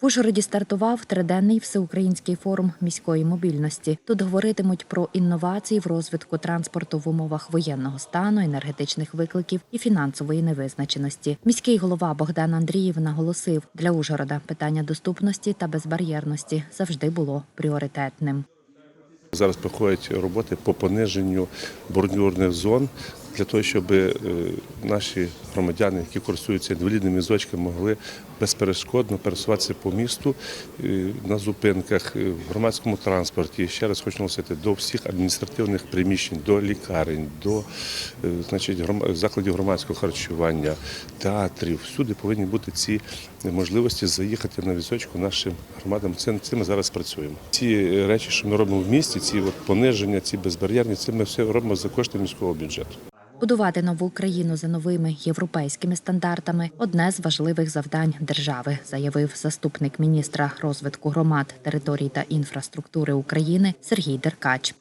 В Ужгороді стартував триденний всеукраїнський форум міської мобільності. Тут говоритимуть про інновації в розвитку транспорту в умовах воєнного стану, енергетичних викликів і фінансової невизначеності. Міський голова Богдан Андріїв наголосив, для Ужгорода питання доступності та безбар'єрності завжди було пріоритетним. Зараз проходять роботи по пониженню бордюрних зон для того, щоб е, наші громадяни, які користуються інвалідними візочками, могли безперешкодно пересуватися по місту е, на зупинках, е, в громадському транспорті. Ще раз хочу носити до всіх адміністративних приміщень, до лікарень, до значить, закладів громадського харчування, театрів. Всюди повинні бути ці можливості заїхати на візочку нашим громадам. Цим ми зараз працюємо. Ці речі, що ми робимо в місті, ці от пониження, ці безбар'єрні, це ми все робимо за кошти міського бюджету. Будувати нову Україну за новими європейськими стандартами одне з важливих завдань держави, заявив заступник міністра розвитку громад, територій та інфраструктури України Сергій Деркач.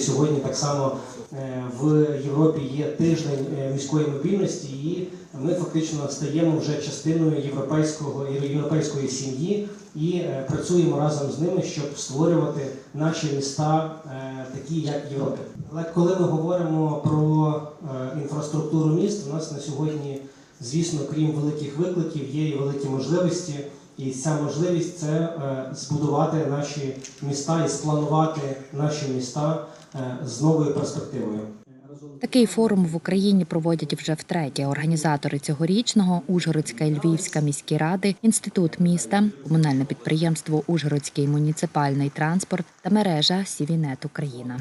Сьогодні так само е, в Європі є тиждень е, міської мобільності, і ми фактично стаємо вже частиною європейського європейської сім'ї і е, працюємо разом з ними, щоб створювати наші міста такі, як в Європі. Але коли ми говоримо про е, інфраструктуру міст, у нас на сьогодні, звісно, крім великих викликів, є і великі можливості. І ця можливість це е, збудувати наші міста і спланувати наші міста е, з новою перспективою. Такий форум в Україні проводять вже втретє. Організатори цьогорічного Ужгородська і Львівська міські ради, інститут міста, комунальне підприємство Ужгородський муніципальний транспорт та мережа Сівінет Україна.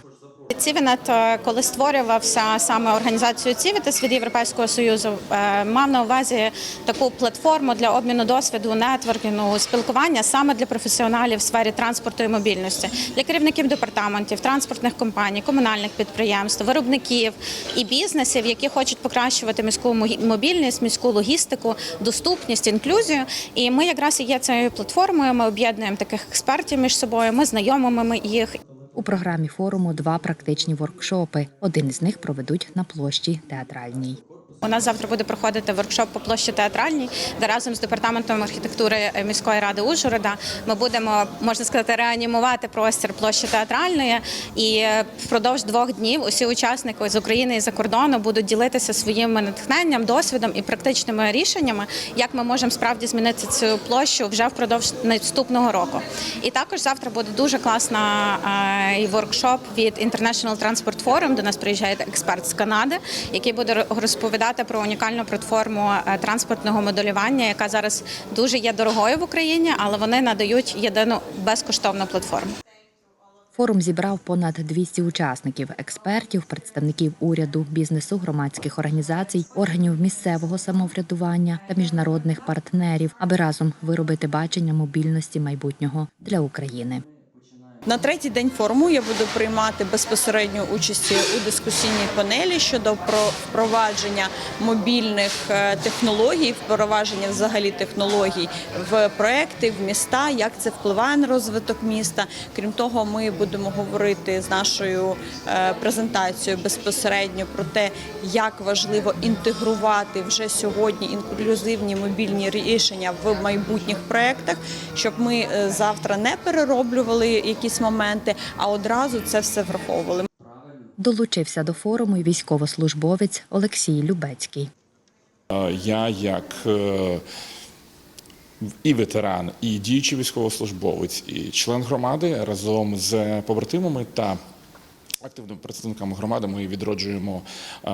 Цівінет, е, коли створювався саме організацією Цівітес від Європейського союзу, е, мав на увазі таку платформу для обміну досвіду, нетворкінгу, спілкування саме для професіоналів в сфері транспорту і мобільності, для керівників департаментів, транспортних компаній, комунальних підприємств, виробників і бізнесів, які хочуть покращувати міську мобільність, міську логістику, доступність, інклюзію. І ми якраз і є цією платформою. Ми об'єднуємо таких експертів між собою. Ми знайомимо їх У програмі форуму два практичні воркшопи. Один із них проведуть на площі театральній. У нас завтра буде проходити воркшоп по площі театральній, де разом з департаментом архітектури міської ради Ужгорода ми будемо можна сказати реанімувати простір площі театральної. І впродовж двох днів усі учасники з України і за кордону будуть ділитися своїм натхненням, досвідом і практичними рішеннями, як ми можемо справді змінити цю площу вже впродовж наступного року. І також завтра буде дуже класна е, воркшоп від International Transport Forum. До нас приїжджає експерт з Канади, який буде ро- розповідати про унікальну платформу е, транспортного моделювання, яка зараз дуже є дорогою в Україні, але вони надають єдину безкоштовну платформу. Форум зібрав понад 200 учасників, експертів, представників уряду, бізнесу, громадських організацій, органів місцевого самоврядування та міжнародних партнерів, аби разом виробити бачення мобільності майбутнього для України. На третій день форуму я буду приймати безпосередню участь у дискусійній панелі щодо про- впровадження мобільних е, технологій, впровадження взагалі технологій в проекти, в міста, як це впливає на розвиток міста. Крім того, ми будемо говорити з нашою е, презентацією безпосередньо про те, як важливо інтегрувати вже сьогодні інклюзивні мобільні рішення в майбутніх проектах, щоб ми е, завтра не перероблювали якісь моменти, а одразу це все враховували. Долучився до форуму й військовослужбовець Олексій Любецький. Е, Я як е, і ветеран, і діючий військовослужбовець, і член громади разом з побратимами та активними представниками громади ми відроджуємо е,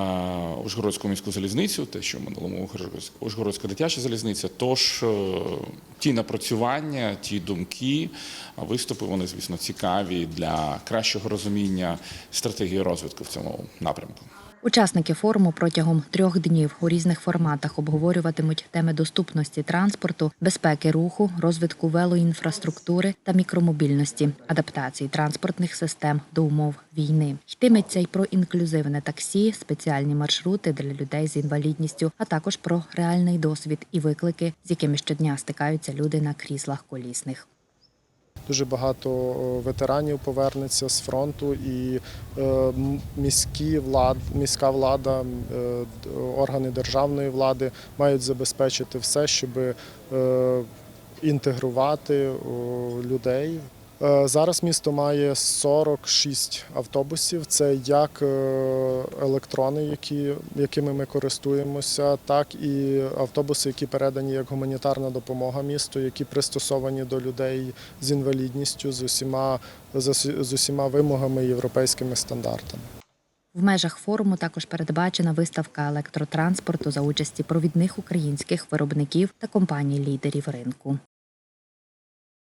Ужгородську міську залізницю, те, що в минулому Ужгородська- дитяча залізниця. Тож е, ті напрацювання, ті думки, виступи, вони, звісно, цікаві для кращого розуміння стратегії розвитку в цьому напрямку. Учасники форуму протягом трьох днів у різних форматах обговорюватимуть теми доступності транспорту, безпеки руху, розвитку велоінфраструктури та мікромобільності, адаптації транспортних систем до умов війни. Йтиметься й про інклюзивне таксі, спеціальні маршрути для людей з інвалідністю, а також про реальний досвід і виклики, з якими щодня стикаються люди на кріслах колісних. Дуже багато ветеранів повернеться з фронту, і е, міські влад, міська влада, е, органи державної влади мають забезпечити все, щоб е, інтегрувати людей. Е, Зараз місто має 46 автобусів. Це як е, електрони, які, якими ми користуємося, так і автобуси, які передані як гуманітарна допомога місту, які пристосовані до людей з інвалідністю з усіма, з усіма вимогами європейськими стандартами. В межах форуму також передбачена виставка електротранспорту за участі провідних українських виробників та компаній-лідерів ринку.